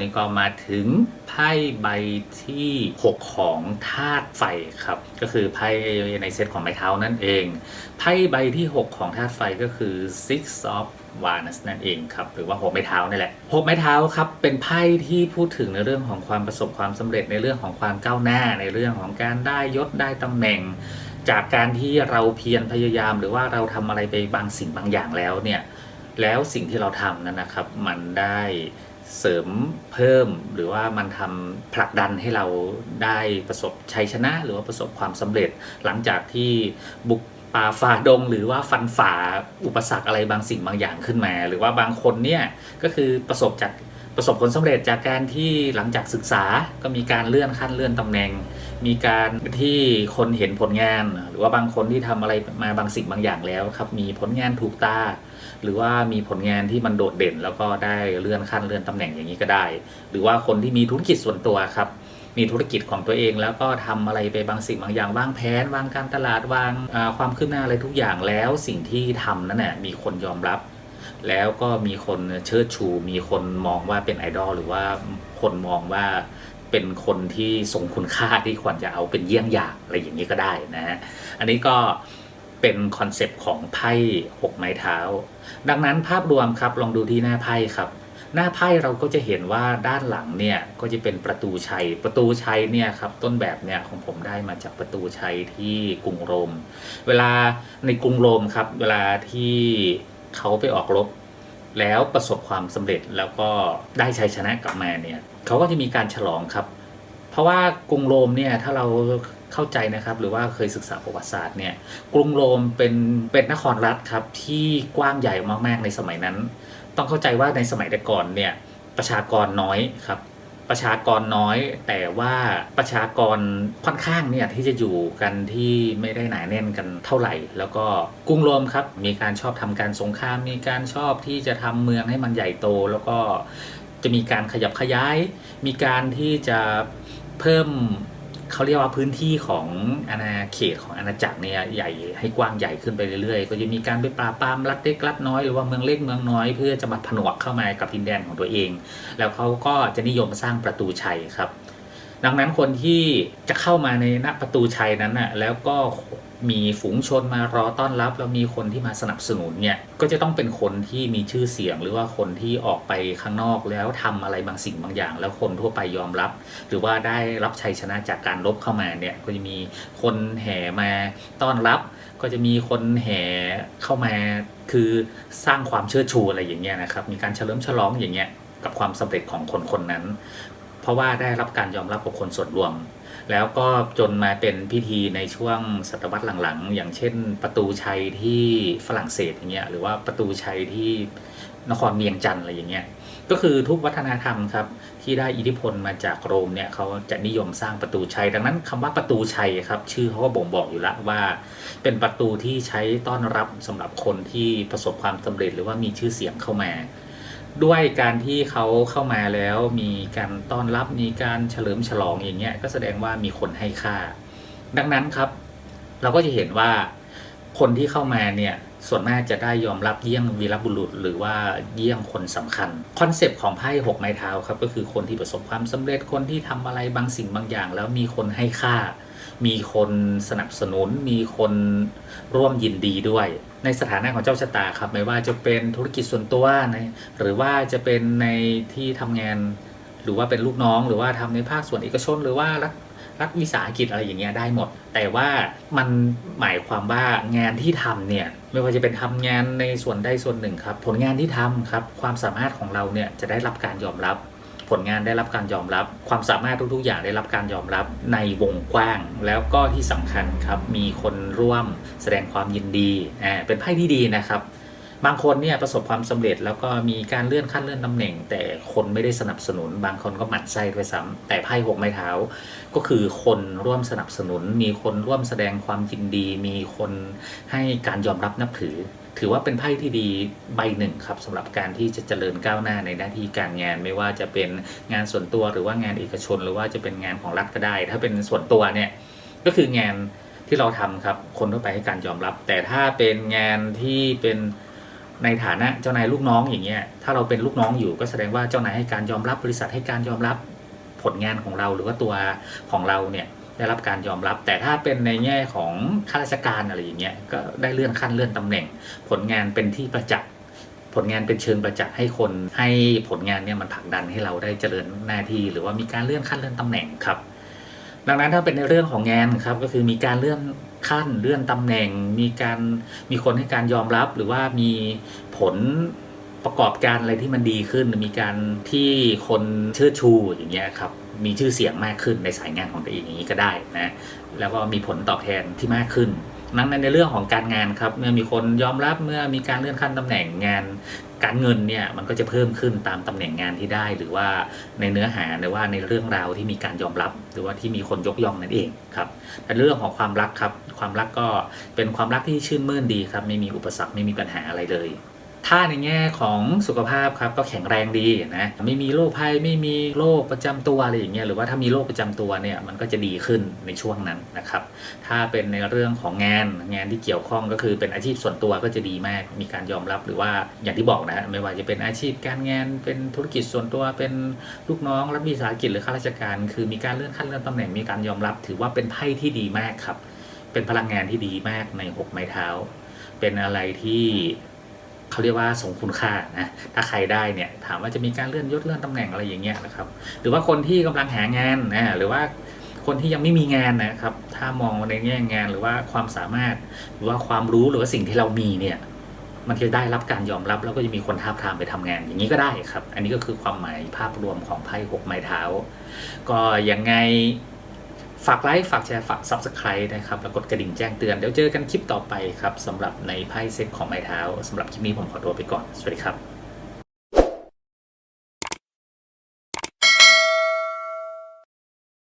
นี้ก็มาถึงไพ่ใบที่ 6 ของธาตุไฟครับ ก็คือไพ่ในเซตของไม้เท้านั่นเอง ไพ่ใบที่ 6 ของธาตุไฟก็คือ six of wands นั่นเองครับหรือว่าหกไม้เท้านี่แหละหกไม้เท้าครับเป็นไพ่ที่พูดถึงในเรื่องของความประสบความสำเร็จในเรื่องของความก้าวหน้าในเรื่องของการได้ยศได้ตำแหน่ง จากการที่เราเพียรพยายาม หรือว่าเราทำอะไรไปบางสิ่งบางอย่างแล้วเนี่ยแล้วสิ่งที่เราทำนั้นนะครับ มันได้ เสริมเพิ่มหรือว่ามันทำผลักดันให้เราได้ประสบชัยชนะ หรือว่าประสบความสำเร็จ หลังจากที่บุกป่าฝ่าดงหรือว่าฟันฝ่าอุปสรรคอะไรบางสิ่งบางอย่างขึ้นมา หรือว่าบางคนเนี่ยก็คือประสบจากประสบผลสำเร็จจากการที่หลังจากศึกษาก็มีการเลื่อนขั้นเลื่อนตำแหน่ง มีการที่คนเห็นผลงาน หรือว่าบางคนที่ทำอะไรมาบางสิ่งบางอย่างแล้วครับ มีผลงานถูกตา หรือว่ามีผลงานที่มันโดดเด่น แล้วก็ได้เลื่อนขั้นเลื่อนตำแหน่งอย่างนี้ก็ได้ หรือว่าคนที่มีธุรกิจส่วนตัวครับมีธุรกิจของตัวเองแล้วก็ทำอะไรไปบางสิ่งบางอย่างวางแผนวางการตลาดวางความคืบหน้าอะไรทุกอย่างแล้วสิ่งที่ทำนั้นน่ะมีคนยอมรับ แล้วก็มีคนเชิดชู มีคนมองว่าเป็นไอดอลหรือว่าคนมองว่า เป็นคนที่ทรงคุณค่าที่ควรจะเอาเป็นเยี่ยงอย่างอะไรอย่างนี้ก็ได้นะฮะอันนี้ก็เป็นคอนเซปต์ของไพ่หกไม้เท้า ดังนั้นภาพรวมครับลองดูที่หน้าไพ่ครับ หน้าไพ่เราก็จะเห็นว่าด้านหลังเนี่ยก็จะเป็นประตูชัย ประตูชัยเนี่ยครับต้นแบบเนี่ยของผมได้มาจากประตูชัยที่กรุงโรม เวลาในกรุงโรมครับเวลาที่เขาไปออกรบ แล้วประสบความสำเร็จแล้วก็ได้ชัยชนะกลับมาเนี่ยเขาก็จะมีการฉลองครับ เพราะว่ากรุงโรมเนี่ยถ้าเราเข้าใจนะครับ หรือว่าเคยศึกษาประวัติศาสตร์เนี่ยกรุงโรมเป็นเป็นนครรัฐครับที่กว้างใหญ่มากๆในสมัยนั้น ต้องเข้าใจว่าในสมัยแต่ก่อนเนี่ยประชากรน้อยครับ ประชากรน้อย แต่ว่าประชากรค่อนข้างเนี่ยที่จะอยู่กันที่ไม่ได้หนาแน่นกันเท่าไหร่ แล้วก็กรุงโรมครับมีการชอบทำการสงคราม มีการชอบที่จะทำเมืองให้มันใหญ่โต แล้วก็จะมีการขยับขยาย มีการที่จะเพิ่ม เขาเรียกว่าพื้นที่ของอาณาเขตของอาณาจักรเนี่ยใหญ่ให้กว้างใหญ่ขึ้นไปเรื่อยๆ ก็จะมีการไปปราบปรามรัฐเล็กรัฐน้อยหรือว่าเมืองเล็กเมืองน้อยเพื่อจะมาผนวกเข้ามากับดินแดนของตัวเอง แล้วเขาก็จะนิยมสร้างประตูชัยครับ ดังนั้นคนที่จะเข้ามาในหน้าประตูชัยนั้นน่ะแล้วก็ มีฝูงชนมารอต้อนรับแล้วมีคนที่มาสนับสนุนเนี่ยก็จะต้องเป็นคนที่มีชื่อเสียง หรือว่าคนที่ออกไปข้างนอกแล้วทำอะไรบางสิ่งบางอย่าง แล้วคนทั่วไปยอมรับ หรือว่าได้รับชัยชนะจากการรบเข้ามาเนี่ยก็จะมีคนแห่มาต้อนรับ ก็จะมีคนแห่เข้ามาคือสร้างความเชิดชูอะไรอย่างเงี้ยนะครับมีการเฉลิมฉลองอย่างเงี้ยกับความสำเร็จของคนคนนั้น เพราะว่าได้รับการยอมรับของคนส่วนรวม แล้วก็จนมาเป็นพิธีในช่วงศตวรรษหลังๆ อย่างเช่น ประตูชัยที่ฝรั่งเศสอย่างเงี้ยหรือว่าประตูชัยที่นครเมียงจันทร์อะไรอย่างเงี้ยก็คือทุกวัฒนธรรมครับที่ได้อิทธิพลมาจากโรมเนี่ยเขาจะนิยมสร้างประตูชัย ดังนั้นคำว่าประตูชัยครับ ชื่อเขาก็บ่งบอกอยู่แล้วว่า เป็นประตูที่ใช้ต้อนรับสำหรับคนที่ประสบความสำเร็จหรือว่ามีชื่อเสียงเข้ามา ด้วยการที่เขาเข้ามาแล้วมีการต้อนรับมีการเฉลิมฉลองอย่างเงี้ยก็แสดงว่ามีคนให้ค่า ดังนั้นครับ เราก็จะเห็นว่าคนที่เข้ามาเนี่ย ส่วนมากจะได้ยอมรับเยี่ยงวีรบุรุษ หรือว่าเยี่ยงคนสำคัญ คอนเซปต์ของไพ่หกไม้เท้าครับก็คือคนที่ประสบความสำเร็จคนที่ทำอะไรบางสิ่งบางอย่าง แล้วมีคนให้ค่า มีคนสนับสนุน มีคนร่วมยินดีด้วย ในสถานะของเจ้าชะตาครับไม่ว่าจะเป็นธุรกิจส่วนตัวในหรือว่าจะเป็นในที่ทำงาน หรือว่าเป็นลูกน้อง หรือว่าทำในภาคส่วนเอกชน หรือว่ารัฐ รัฐวิสาหกิจอะไรอย่างเงี้ยได้หมด แต่ว่ามันหมายความว่างานที่ทำเนี่ยไม่ว่าจะเป็นทำงานในส่วนใดส่วนหนึ่งครับ ผลงานที่ทำครับ ความสามารถของเราเนี่ยจะได้รับการยอมรับ ผลงานได้รับการยอมรับ ความสามารถทุกๆ อย่างได้รับการยอมรับในวงกว้าง แล้วก็ที่สำคัญครับมีคนร่วมแสดงความยินดีอ่าเป็นไพ่ที่ดีนะครับ บางคนเนี่ยประสบความสำเร็จแล้วก็มีการเลื่อนขั้นเลื่อนตำแหน่ง แต่คนไม่ได้สนับสนุน บางคนก็หมั่นไส้ด้วยซ้ำแต่ไพ่หกไม้เท้า ก็คือคนร่วมสนับสนุน มีคนร่วมแสดงความยินดี มีคนให้การยอมรับนับถือ ถือว่าเป็นไพ่ที่ดีใบหนึ่งครับสำหรับการที่จะเจริญก้าวหน้าในหน้าที่การงาน ไม่ว่าจะเป็นงานส่วนตัวหรือว่างานเอกชน หรือว่าจะเป็นงานของรัฐก็ได้ ถ้าเป็นส่วนตัวเนี่ยก็คืองานที่เราทำครับคนทั่วไปให้การยอมรับ แต่ถ้าเป็นงานที่เป็น ในฐานะเจ้านายลูกน้องอย่างเงี้ยถ้าเราเป็นลูกน้องอยู่ก็แสดงว่าเจ้านายให้การยอมรับบริษัทให้การยอมรับผลงานของเราหรือว่าตัวของเราเนี่ยได้รับการยอมรับ แต่ถ้าเป็นในแง่ของข้าราชการอะไรอย่างเงี้ยก็ได้เลื่อนขั้นเลื่อนตำแหน่ง ผลงานเป็นที่ประจักษ์ผลงานเป็นเชิงประจักษ์ให้คนให้ผลงานเนี่ยมันผลักดันให้เราได้เจริญหน้าที่ หรือว่ามีการเลื่อนขั้นเลื่อนตำแหน่งครับ ดังนั้นถ้าเป็นในเรื่องของงานครับก็คือมีการเลื่อนขั้นเลื่อนตำแหน่ง มีการมีคนให้การยอมรับ หรือว่ามีผลประกอบการอะไรที่มันดีขึ้น มีการที่คนเชิดชูอย่างเงี้ยครับมีชื่อเสียงมากขึ้นในสายงานของตัวเองอย่างนี้ก็ได้นะแล้วก็มีผลตอบแทนที่มากขึ้น นั้นในเรื่องของการงานครับเมื่อมีคนยอมรับเมื่อมีการเลื่อนขั้นตำแหน่งงานการเงินเนี่ยมันก็จะเพิ่มขึ้นตามตำแหน่งงานที่ได้ หรือว่าในเนื้อหาหรือว่าในเรื่องราวที่มีการยอมรับ หรือว่าที่มีคนยกย่องนั่นเองครับแต่เรื่องของความรักครับความรักก็เป็นความรักที่ชื่นมื่นดีครับไม่มีอุปสรรคไม่มีปัญหาอะไรเลย ถ้าในแง่ของสุขภาพครับก็แข็งแรงดีนะไม่มีโรคภัยไม่มีโรคประจำตัวอะไรอย่างเงี้ยหรือว่าถ้ามีโรคประจำตัวเนี่ยมันก็จะดีขึ้นในช่วงนั้นนะครับถ้าเป็นในเรื่องของงานงานที่เกี่ยวข้องก็คือเป็นอาชีพส่วนตัวก็จะดีมากมีการยอมรับหรือว่าอย่างที่บอกนะไม่ว่าจะเป็นอาชีพการงานเป็นธุรกิจส่วนตัวเป็นลูกน้องรัฐวิสาหกิจหรือข้าราชการ คือมีการเลื่อนขั้นเลื่อนตำแหน่งมีการยอมรับ ถือว่าเป็นไพ่ที่ดีมากครับเป็นพลังงานที่ดีมากในหกไม้เท้า เป็นอะไรที่ เขาเรียกว่าสงคุณค่านะถ้าใครได้เนี่ยถามว่าจะมีการเลื่อนยศเลื่อนตำแหน่งอะไรอย่างเงี้ยนะครับ หรือว่าคนที่กำลังหางานนะหรือว่าคนที่ยังไม่มีงานนะครับ ถ้ามองในแง่งานหรือว่าความสามารถ หรือว่าความรู้หรือว่าสิ่งที่เรามีเนี่ยมันจะได้รับการยอมรับแล้วก็จะมีคนท้าบทามไปทำงาน อย่างนี้ก็ได้ครับ อันนี้ก็คือความหมายภาพรวมของไพ่หกไม้เท้า ก็ยังไง ฝากไลค์ ฝากแชร์ ฝาก Subscribe นะครับ แล้วกดกระดิ่งแจ้งเตือน เดี๋ยวเจอกันคลิปต่อไปครับสำหรับในไพ่เซตของไม้เท้าสำหรับคลิปนี้ผมขอตัวไปก่อน สวัสดีครับ